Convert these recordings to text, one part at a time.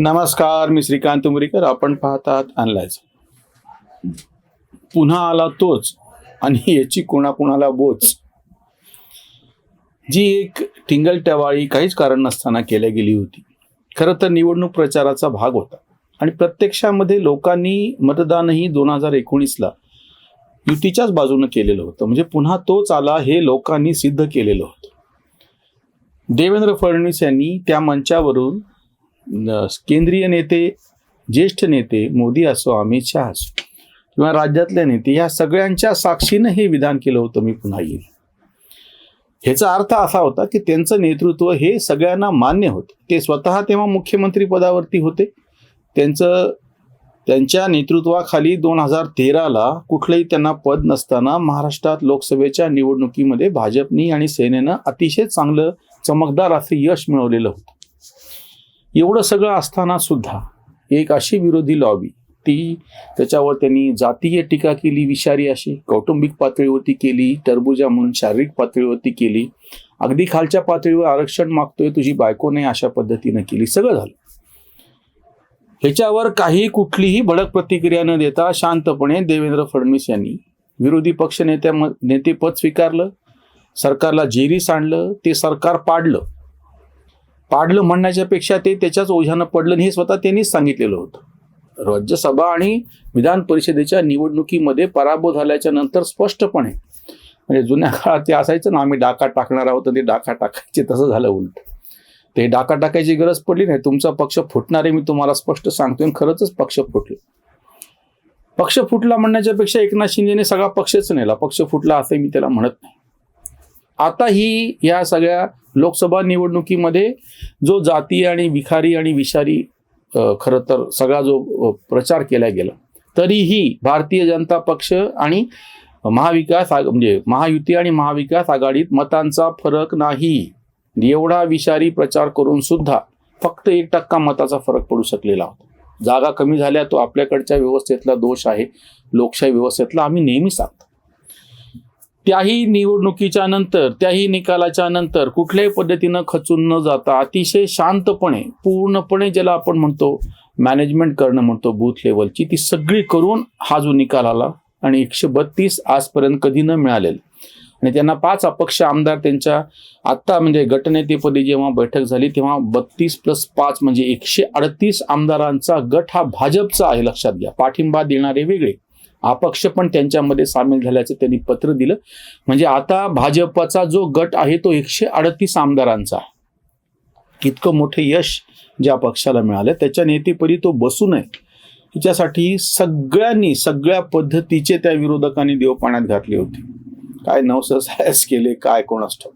नमस्कार मी श्रीकांत उमरीकर. आपण पाहतात अनलायझ पुन्हा आला तोच आणि याची कोणाकोणाला बोच. जी एक टिंगल टवाळी काहीच कारण नसताना केल्या गेली होती. खरं तर निवडणूक प्रचाराचा भाग होता. आणि प्रत्यक्षामध्ये लोकांनी मतदानही दोन हजार एकोणीसला युतीच्याच बाजूनं केलेलं होतं. म्हणजे पुन्हा तोच आला हे लोकांनी सिद्ध केलेलं होतं. देवेंद्र फडणवीस यांनी त्या मंचावरून केंद्रीय नेते ज्येष्ठ नेते मोदी असो अमित शहा असो किंवा राज्यातले नेते या सगळ्यांच्या साक्षीनं हे विधान केलं होतं मी पुन्हा येईल ह्याचा अर्थ असा होता की त्यांचं नेतृत्व हे सगळ्यांना मान्य होतं. ते स्वतः तेव्हा मुख्यमंत्री पदावरती होते. त्यांचं त्यांच्या नेतृत्वाखाली दोन हजार तेराला कुठलंही त्यांना पद नसताना महाराष्ट्रात लोकसभेच्या निवडणुकीमध्ये भाजपनी आणि सेनेनं अतिशय चांगलं चमकदार असं यश मिळवलेलं होतं. एवढं सगळं असताना सुद्धा एक अशी विरोधी लॉबी ती त्याच्यावर त्यांनी जातीय टीका केली विषारी अशी कौटुंबिक पातळीवरती केली टरबुजा म्हणून शारीरिक पातळीवरती केली. अगदी खालच्या पातळीवर आरक्षण मागतोय तुझी बायको नाही अशा पद्धतीनं केली. सगळं झालं. ह्याच्यावर काही कुठलीही भडक प्रतिक्रिया न देता शांतपणे देवेंद्र फडणवीस यांनी विरोधी पक्ष नेत्या नेतेपद स्वीकारलं सरकारला जेरीस आणलं ते सरकार पाडलं. पाडलं म्हणण्याच्या पेक्षा ते त्याच्याच ओझ्यानं पडलं हे स्वतः त्यांनीच सांगितलेलं होतं. राज्यसभा आणि विधान परिषदेच्या निवडणुकीमध्ये पराभव झाल्याच्यानंतर स्पष्टपणे म्हणजे जुन्या काळात ते असायचं ना आम्ही डाका टाकणार आहोत ते डाका टाकायचे तसं झालं उलट. ते डाका टाकायची गरज पडली नाही तुमचा पक्ष फुटणार आहे मी तुम्हाला स्पष्ट सांगतोय आणि खरंच पक्ष फुटले. पक्ष फुटला म्हणण्याच्यापेक्षा एकनाथ शिंदेने सगळा पक्षच नेला पक्ष फुटला असं मी त्याला म्हणत नाही. आता ही या सगळ्या लोकसभा निवडणुकीमध्ये जो जाती आणि विखारी आणि विषारी खरं तर सगळा जो प्रचार केला गेला तरीही भारतीय जनता पक्ष आणि महाविकास आघ म्हणजे महायुती आणि महाविकास आघाडीत मतांचा फरक नाही. एवढा विषारी प्रचार करून सुद्धा फक्त एक टक्का मताचा फरक पडू शकलेला होता. जागा कमी झाल्या तो आपल्याकडच्या व्यवस्थेतला दोष आहे. लोकशाही व्यवस्थेतला आम्ही नेहमी सांगतो. त्याही निवडणुकीच्या नंतर त्याही निकालाच्या नंतर कुठल्याही पद्धतीनं खचून न जाता अतिशय शांतपणे पूर्णपणे ज्याला आपण म्हणतो मॅनेजमेंट करणं म्हणतो बूथ लेवलची ती सगळी करून हा जो निकाल आला आणि एकशे बत्तीस आजपर्यंत कधी न मिळालेलं. आणि त्यांना पाच अपक्ष आमदार त्यांच्या आत्ता म्हणजे गटनेतेपदी जेव्हा बैठक झाली तेव्हा बत्तीस प्लस पाच म्हणजे एकशे अडतीस आमदारांचा गट हा भाजपचा आहे लक्षात घ्या. पाठिंबा देणारे वेगळे. अपक्ष पण त्यांच्यामध्ये सामील झाल्याचं त्यांनी पत्र दिलं. म्हणजे आता भाजपचा जो गट आहे तो एकशे अडतीस आमदारांचा आहे. इतकं मोठं यश ज्या पक्षाला मिळालं त्याच्या नेतेपदी तो बसू नये. हिच्यासाठी सगळ्यांनी सगळ्या पद्धतीचे त्या विरोधकांनी देव पाण्यात घातले होते. काय नवसहस केले काय कोणास ठाऊक.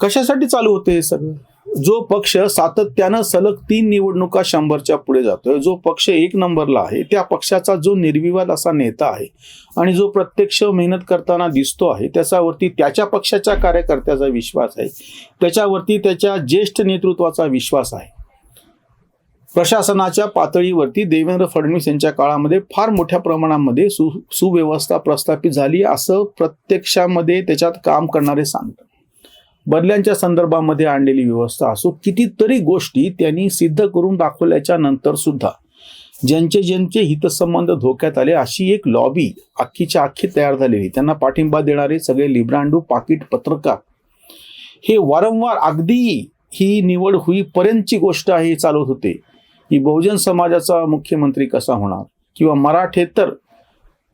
कशासाठी चालू होते हे सगळं? जो पक्ष सातत्यानं सलग तीन निवडणुका शंभरच्या पुढे जातोय जो पक्ष एक नंबरला आहे त्या पक्षाचा जो निर्विवाद असा नेता आहे आणि जो प्रत्यक्ष मेहनत करताना दिसतो आहे त्याच्यावरती त्याच्या पक्षाच्या कार्यकर्त्याचा विश्वास आहे त्याच्यावरती त्याच्या ज्येष्ठ नेतृत्वाचा विश्वास आहे. प्रशासनाच्या पातळीवरती देवेंद्र फडणवीस यांच्या काळामध्ये फार मोठ्या प्रमाणामध्ये सु सुव्यवस्था प्रस्थापित झाली असं प्रत्यक्षामध्ये त्याच्यात काम करणारे सांगतात. बदल्यांच्या संदर्भामध्ये आणलेली व्यवस्था असो कितीतरी गोष्टी त्यांनी सिद्ध करून दाखवल्याच्या नंतर सुद्धा ज्यांचे ज्यांचे हितसंबंध धोक्यात आले अशी एक लॉबी अख्खीच्या अख्खी तयार झालेली. त्यांना पाठिंबा देणारे सगळे लिब्रांडू पाकिट पत्रकार. हे वारंवार अगदी ही निवड होईपर्यंतची गोष्ट आहे चालत चालवत होते. की बहुजन समाजाचा मुख्यमंत्री कसा होणार? किंवा मराठेतर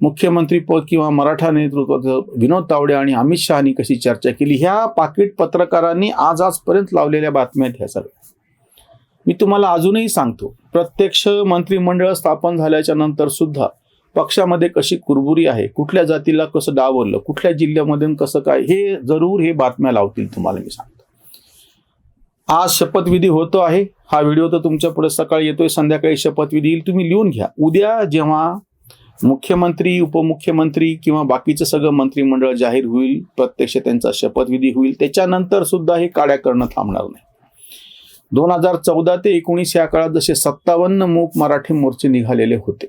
मुख्यमंत्रीपद किंवा मराठा नेतृत्वाचं विनोद तावडे आणि अमित शहानी कशी चर्चा केली ह्या पाकिट पत्रकारांनी आज आजपर्यंत लावलेल्या बातम्या आहेत ह्या सगळ्या. मी तुम्हाला अजूनही सांगतो प्रत्यक्ष मंत्रिमंडळ स्थापन झाल्याच्यानंतर सुद्धा पक्षामध्ये कशी कुरबुरी आहे कुठल्या जातीला कसं डावरलं कुठल्या जिल्ह्यामधून कसं काय हे जरूर हे बातम्या लावतील तुम्हाला मी सांगतो. आज शपथविधी होतो आहे हा व्हिडिओ तर तुमच्यापुढे सकाळी येतोय संध्याकाळी शपथविधी येईल तुम्ही लिहून घ्या. उद्या जेव्हा मुख्यमंत्री उपमुख्यमंत्री किंवा बाकीचं सगळं मंत्रिमंडळ जाहीर होईल प्रत्यक्ष त्यांचा शपथविधी होईल त्याच्यानंतर सुद्धा हे काड्या करणं थांबणार नाही. दोन हजार चौदा ते एकोणीस या काळात जसे सत्तावन्न मूक मराठी मोर्चे निघालेले होते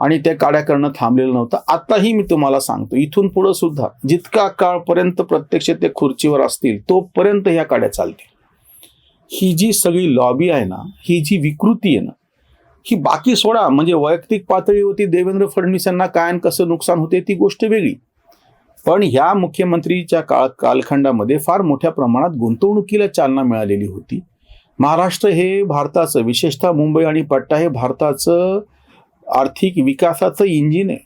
आणि त्या काड्या करणं थांबलेलं नव्हतं आताही मी तुम्हाला सांगतो इथून पुढं सुद्धा जितका काळपर्यंत प्रत्यक्ष ते खुर्चीवर असतील तोपर्यंत ह्या काड्या चालतील. ही जी सगळी लॉबी आहे ना ही जी विकृती आहे ना ही बाकी सोडा. म्हणजे वैयक्तिक पातळीवरती देवेंद्र फडणवीस यांना काय आणि कसं नुकसान होते ती गोष्ट वेगळी. पण ह्या मुख्यमंत्रीच्या काळ कालखंडामध्ये फार मोठ्या प्रमाणात गुंतवणुकीला चालना मिळालेली होती. महाराष्ट्र हे भारताचं विशेषतः मुंबई आणि पट्टा हे भारताचं आर्थिक विकासाचं इंजिन आहे.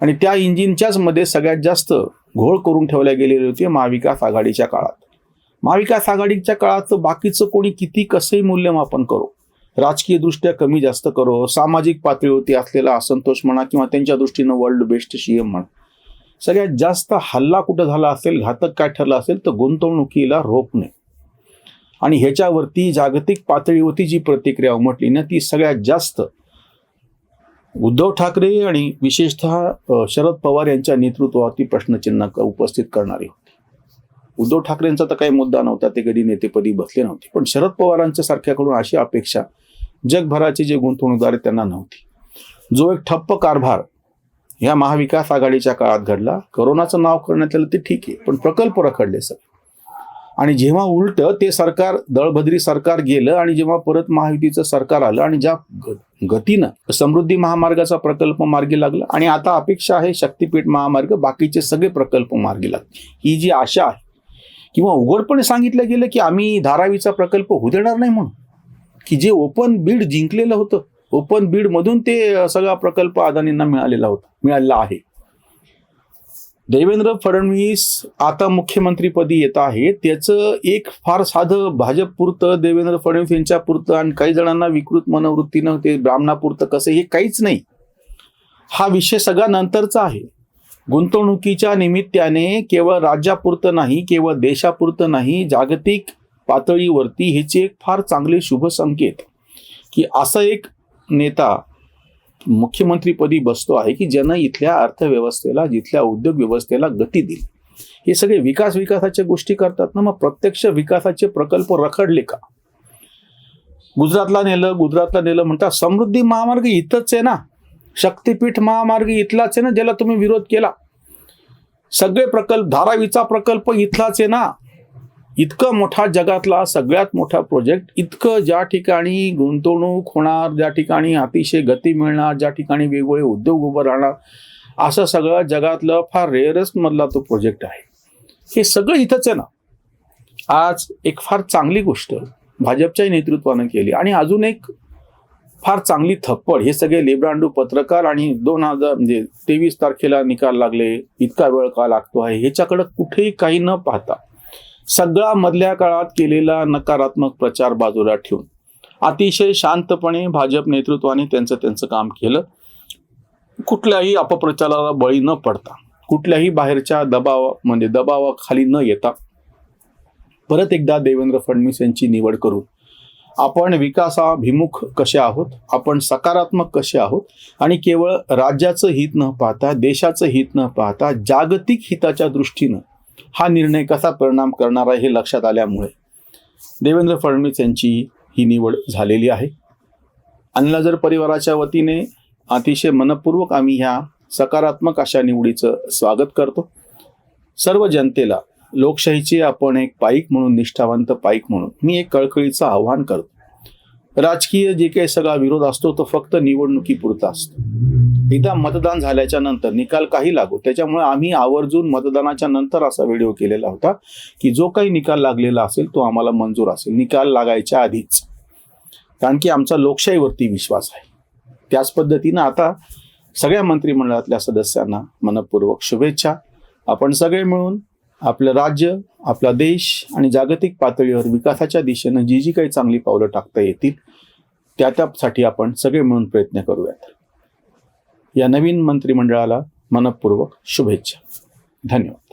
आणि त्या इंजिनच्याच मध्ये सगळ्यात जास्त घोळ करून ठेवल्या गेलेली होती महाविकास आघाडीच्या काळात. महाविकास आघाडीच्या काळात बाकीचं कोणी किती कसंही मूल्यमापन करू. राजकीय दृष्ट्या कमी जास्त करो सामाजिक पातळीवरती असलेला असंतोष म्हणा किंवा त्यांच्या दृष्टीनं वर्ल्ड बेस्ट सीएम म्हणा. सगळ्यात जास्त हल्ला कुठं झाला असेल घातक काय ठरला असेल तर गुंतवणुकीला रोखणे आणि ह्याच्यावरती जागतिक पातळीवरती जी प्रतिक्रिया उमटली ना ती सगळ्यात जास्त उद्धव ठाकरे आणि विशेषतः शरद पवार यांच्या नेतृत्वावरती प्रश्नचिन्ह उपस्थित करणारी होती. उद्धव ठाकरेंचा तर काही मुद्दा नव्हता ते कधी नेतेपदी बसले नव्हते. पण शरद पवारांच्या सारख्याकडून अशी अपेक्षा जगभराचे जे गुंतवणूकदार आहेत त्यांना नव्हती. जो एक ठप्प कारभार ह्या महाविकास आघाडीच्या काळात घडला करोनाचं नाव करण्यात आलं ते ठीक आहे पण प्रकल्प रखडले सर आणि जेव्हा उलट ते सरकार दळभद्री सरकार गेलं आणि जेव्हा परत महायुतीचं सरकार आलं आणि ज्या गतीनं समृद्धी महामार्गाचा प्रकल्प मार्गी लागला आणि आता अपेक्षा आहे शक्तीपीठ महामार्ग बाकीचे सगळे प्रकल्प मार्गी लागले ही जी आशा आहे किंवा उघडपणे सांगितलं गेलं की आम्ही धारावीचा प्रकल्प होऊ देणार नाही म्हणून की जे ओपन बीड जिंकलेलं होतं ओपन बीड मधून ते सगळा प्रकल्प अदानींना मिळालेला होता मिळालेला आहे. देवेंद्र फडणवीस आता मुख्यमंत्रीपदी येत आहे. त्याचं एक फार साधं भाजपपुरतं देवेंद्र फडणवीस यांच्या पुरतं आणि काही जणांना विकृत मनोवृत्तीनं ते ब्राह्मणापुरतं कसं हे काहीच नाही. हा विषय सगळा नंतरचा आहे. गुंतवणुकीच्या निमित्ताने केवळ राज्यापुरतं नाही केवळ देशापुरतं नाही जागतिक पातळीवरती ह्याचे एक फार चांगले शुभ संकेत की असा एक नेता मुख्यमंत्रीपदी बसतो आहे की ज्यानं इथल्या अर्थव्यवस्थेला जिथल्या उद्योग व्यवस्थेला गती दिली. हे सगळे विकास विकासाच्या गोष्टी करतात ना मग प्रत्यक्ष विकासाचे प्रकल्प रखडले का? गुजरातला नेलं गुजरातला नेलं म्हणतात समृद्धी महामार्ग इथंच आहे ना. शक्तीपीठ महामार्ग इथलाच आहे ना ज्याला तुम्ही विरोध केला. सगळे प्रकल्प धारावीचा प्रकल्प इथलाच आहे ना. इतकं मोठा जगातला सगळ्यात मोठा प्रोजेक्ट इतकं ज्या ठिकाणी गुंतवणूक होणार ज्या ठिकाणी अतिशय गती मिळणार ज्या ठिकाणी वेगवेगळे उद्योग उभं राहणार असं सगळं जगातलं फार रेअरेस्ट मधला तो प्रोजेक्ट आहे. हे सगळं इथंच आहे ना. आज एक फार चांगली गोष्ट भाजपच्याही नेतृत्वानं केली आणि अजून एक फार चांगली थप्पड हे सगळे लेब्रांडू पत्रकार आणि दोन हजार म्हणजे तेवीस तारखेला निकाल लागले इतका वेळ का लागतो आहे ह्याच्याकडं कुठेही काही न पाहता सगळा मधल्या काळात केलेला नकारात्मक प्रचार बाजूला ठेवून अतिशय शांतपणे भाजप नेतृत्वाने त्यांचं त्यांचं काम केलं. कुठल्याही अपप्रचाराला बळी न पडता कुठल्याही बाहेरच्या दबावा म्हणजे दबावाखाली न येता परत एकदा देवेंद्र फडणवीस यांची निवड करून आपण विकासाभिमुख कसे आहोत आपण सकारात्मक कसे आहोत आणि केवळ राज्याचं हित न पाहता देशाचं हित न पाहता जागतिक हिताच्या दृष्टीनं हा निर्णय कसा परिणाम करणार आहे हे लक्षात आल्यामुळे देवेंद्र फडणवीस यांची ही निवड झालेली आहे. अनिलाजर परिवाराच्या वतीने अतिशय मनपूर्वक आम्ही ह्या सकारात्मक अशा निवडीचं स्वागत करतो. सर्व जनतेला लोकशाहीचे आपण एक पाईक म्हणून निष्ठावंत पाईक म्हणून मी एक कळकळीचं आव्हान करतो. राजकीय जे काही सगळा विरोध असतो तो फक्त निवडणुकीपुरता असतो. एकदा मतदान झाल्याच्यानंतर निकाल काही लागू त्याच्यामुळे आम्ही आवर्जून मतदानाच्या नंतर असा व्हिडिओ केलेला होता की जो काही निकाल लागलेला असेल तो आम्हाला मंजूर असेल. निकाल लागायच्या आधीच. कारण की आमचा लोकशाहीवरती विश्वास आहे. त्याच पद्धतीनं आता सगळ्या मंत्रिमंडळातल्या सदस्यांना मनपूर्वक शुभेच्छा. आपण सगळे मिळून आपलं राज्य आपला देश आणि जागतिक पातळीवर विकासाच्या दिशेनं जी जी काही चांगली पावलं टाकता येतील त्या त्यासाठी आपण सगळे मिळून प्रयत्न करूयात. या नवीन मंत्रिमंडळाला मनपूर्वक शुभेच्छा. धन्यवाद.